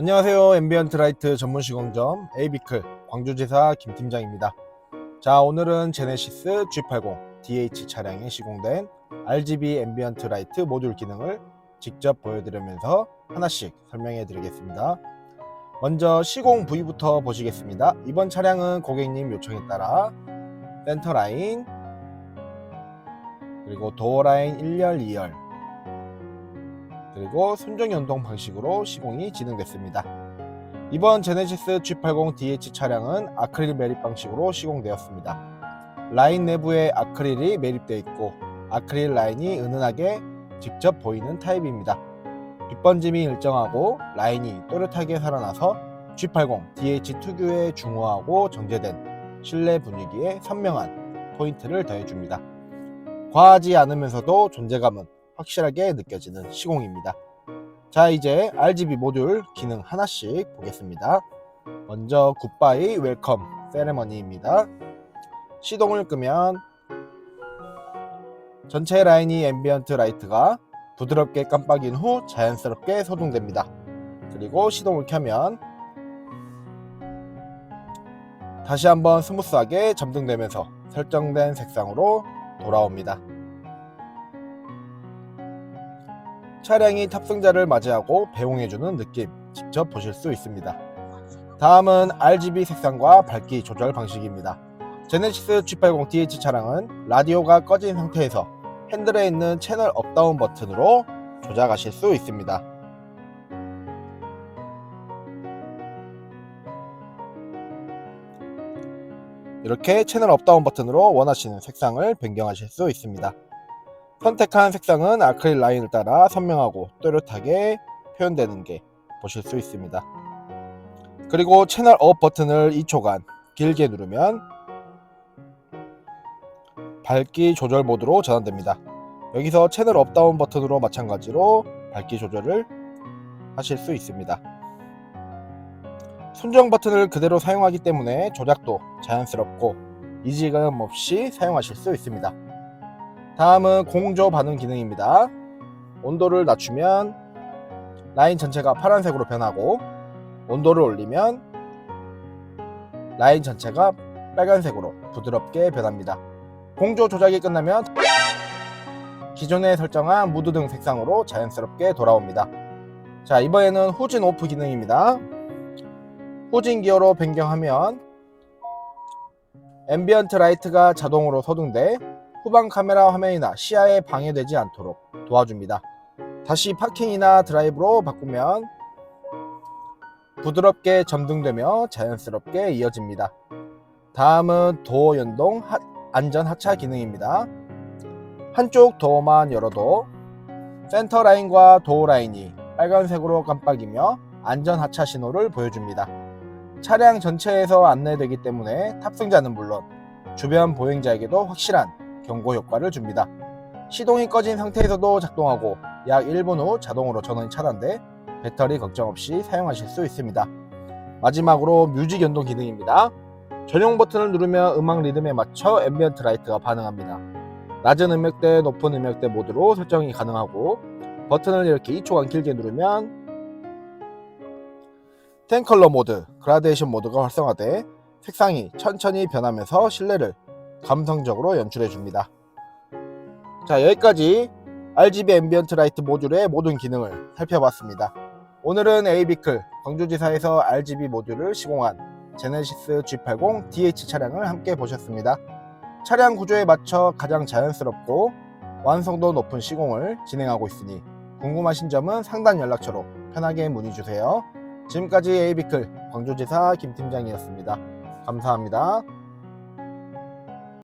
안녕하세요. 앰비언트 라이트 전문 시공점 에이비클 광주지사 김 팀장입니다. 자, 오늘은 제네시스 G80 DH 차량에 시공된 RGB 앰비언트 라이트 모듈 기능을 직접 보여드리면서 하나씩 설명해 드리겠습니다. 먼저 시공 부위부터 보시겠습니다. 이번 차량은 고객님 요청에 따라 센터 라인 그리고 도어 라인 1열, 2열 그리고 순정 연동 방식으로 시공이 진행됐습니다. 이번 제네시스 G80 DH 차량은 아크릴 매립 방식으로 시공되었습니다. 라인 내부에 아크릴이 매립되어 있고 아크릴 라인이 은은하게 직접 보이는 타입입니다. 빗번짐이 일정하고 라인이 또렷하게 살아나서 G80 DH 특유의 중후하고 정제된 실내 분위기에 선명한 포인트를 더해줍니다. 과하지 않으면서도 존재감은 확실하게 느껴지는 시공입니다. 자 이제 RGB 모듈 기능 하나씩 보겠습니다. 먼저 굿바이 웰컴 세레머니입니다. 시동을 끄면 전체 라인이 앰비언트 라이트가 부드럽게 깜빡인 후 자연스럽게 소등됩니다. 그리고 시동을 켜면 다시 한번 스무스하게 점등되면서 설정된 색상으로 돌아옵니다. 차량이 탑승자를 맞이하고 배웅해주는 느낌 직접 보실 수 있습니다. 다음은 RGB 색상과 밝기 조절 방식입니다. 제네시스 G80 DH 차량은 라디오가 꺼진 상태에서 핸들에 있는 채널 업다운 버튼으로 조작하실 수 있습니다. 이렇게 채널 업다운 버튼으로 원하시는 색상을 변경하실 수 있습니다. 선택한 색상은 아크릴 라인을 따라 선명하고 또렷하게 표현되는 게 보실 수 있습니다. 그리고 채널 업 버튼을 2초간 길게 누르면 밝기 조절 모드로 전환됩니다. 여기서 채널 업 다운 버튼으로 마찬가지로 밝기 조절을 하실 수 있습니다. 순정 버튼을 그대로 사용하기 때문에 조작도 자연스럽고 이질감 없이 사용하실 수 있습니다. 다음은 공조 반응 기능입니다. 온도를 낮추면 라인 전체가 파란색으로 변하고 온도를 올리면 라인 전체가 빨간색으로 부드럽게 변합니다. 공조 조작이 끝나면 기존에 설정한 무드 등 색상으로 자연스럽게 돌아옵니다. 자, 이번에는 후진 오프 기능입니다. 후진 기어로 변경하면 앰비언트 라이트가 자동으로 소등돼 후방 카메라 화면이나 시야에 방해되지 않도록 도와줍니다. 다시 파킹이나 드라이브로 바꾸면 부드럽게 점등되며 자연스럽게 이어집니다. 다음은 도어 연동 하- 안전 하차 기능입니다. 한쪽 도어만 열어도 센터 라인과 도어 라인이 빨간색으로 깜빡이며 안전 하차 신호를 보여줍니다. 차량 전체에서 안내되기 때문에 탑승자는 물론 주변 보행자에게도 확실한 경고 효과를 줍니다. 시동이 꺼진 상태에서도 작동하고 약 1분 후 자동으로 전원이 차단돼 배터리 걱정 없이 사용하실 수 있습니다. 마지막으로 뮤직 연동 기능입니다. 전용 버튼을 누르면 음악 리듬에 맞춰 앰비언트 라이트가 반응합니다. 낮은 음역대, 높은 음역대 모드로 설정이 가능하고 버튼을 이렇게 2초간 길게 누르면 10컬러 모드, 그라데이션 모드가 활성화돼 색상이 천천히 변하면서 실내를 감성적으로 연출해 줍니다. 자, 여기까지 RGB 앰비언트 라이트 모듈의 모든 기능을 살펴봤습니다. 오늘은 에이비클 광주지사에서 RGB 모듈을 시공한 제네시스 G80 DH 차량을 함께 보셨습니다. 차량 구조에 맞춰 가장 자연스럽고 완성도 높은 시공을 진행하고 있으니 궁금하신 점은 상단 연락처로 편하게 문의 주세요. 지금까지 에이비클 광주지사 김 팀장이었습니다. 감사합니다.